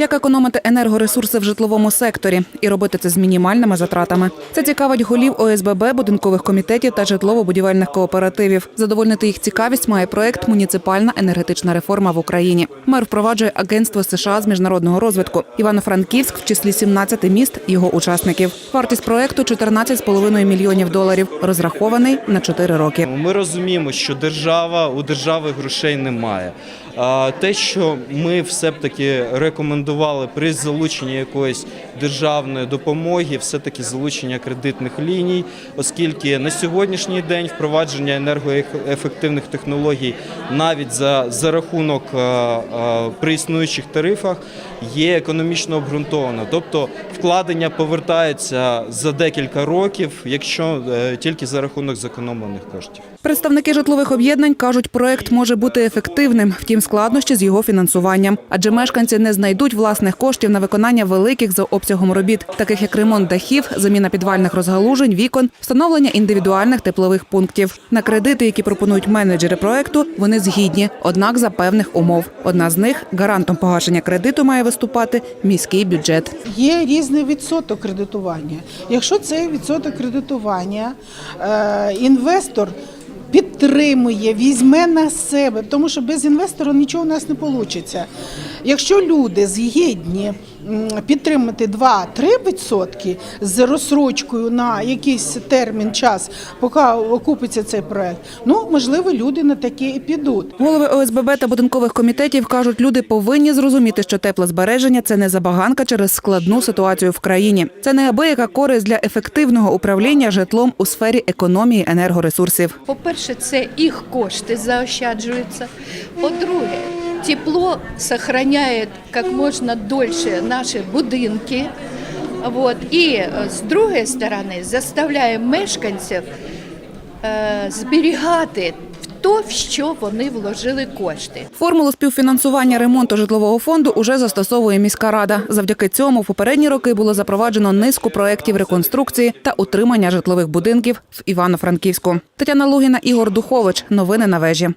Як економити енергоресурси в житловому секторі і робити це з мінімальними затратами. Це цікавить голів ОСББ, будинкових комітетів та житлово-будівельних кооперативів. Задовольнити їх цікавість має проект Муніципальна енергетична реформа в Україні. Мер впроваджує агентство США з міжнародного розвитку. Івано-Франківськ в числі 17 міст його учасників. Вартість проекту 14,5 мільйонів доларів. Розрахований на 4 роки. Ми розуміємо, що держава у держави грошей немає. Те, що ми все б таки рекомендували при залученні якоїсь державної допомоги, все таки залучення кредитних ліній, оскільки на сьогоднішній день впровадження енергоефективних технологій навіть за, за рахунок при існуючих тарифах є економічно обґрунтовано. Тобто вкладення повертаються за декілька років, якщо е, тільки за рахунок зекономлених коштів. Представники житлових об'єднань кажуть, проект може бути ефективним, втім складнощі з його фінансуванням, адже мешканці не знайдуть власних коштів на виконання великих за обсягом робіт, таких як ремонт дахів, заміна підвальних розгалужень, вікон, встановлення індивідуальних теплових пунктів. На кредити, які пропонують менеджери проекту, вони згідні, однак за певних умов. Одна з них гарантом погашення кредиту має виступати міський бюджет. Є різний відсоток кредитування. Якщо цей відсоток кредитування е, інвестор підтримує, візьме на себе, тому що без інвестора нічого у нас не вийде. Якщо люди згідні підтримати 2-3% з розсрочкою на якийсь термін час, поки окупиться цей проект, ну можливо, люди на таке і підуть. Голови ОСББ та будинкових комітетів кажуть, люди повинні зрозуміти, що теплозбереження це не забаганка через складну ситуацію в країні. Це неабияка користь для ефективного управління житлом у сфері економії енергоресурсів. По-перше, це їх кошти заощаджуються. По-друге, тепло зберігає як можна дольше наші будинки. Вот. І е, з другої сторони заставляє мешканців е, зберігати то, в що вони вложили кошти. Формулу співфінансування ремонту житлового фонду уже застосовує міська рада. Завдяки цьому в попередні роки було запроваджено низку проєктів реконструкції та утримання житлових будинків в Івано-Франківську. Тетяна Лугіна, Ігор Духович. Новини на вежі.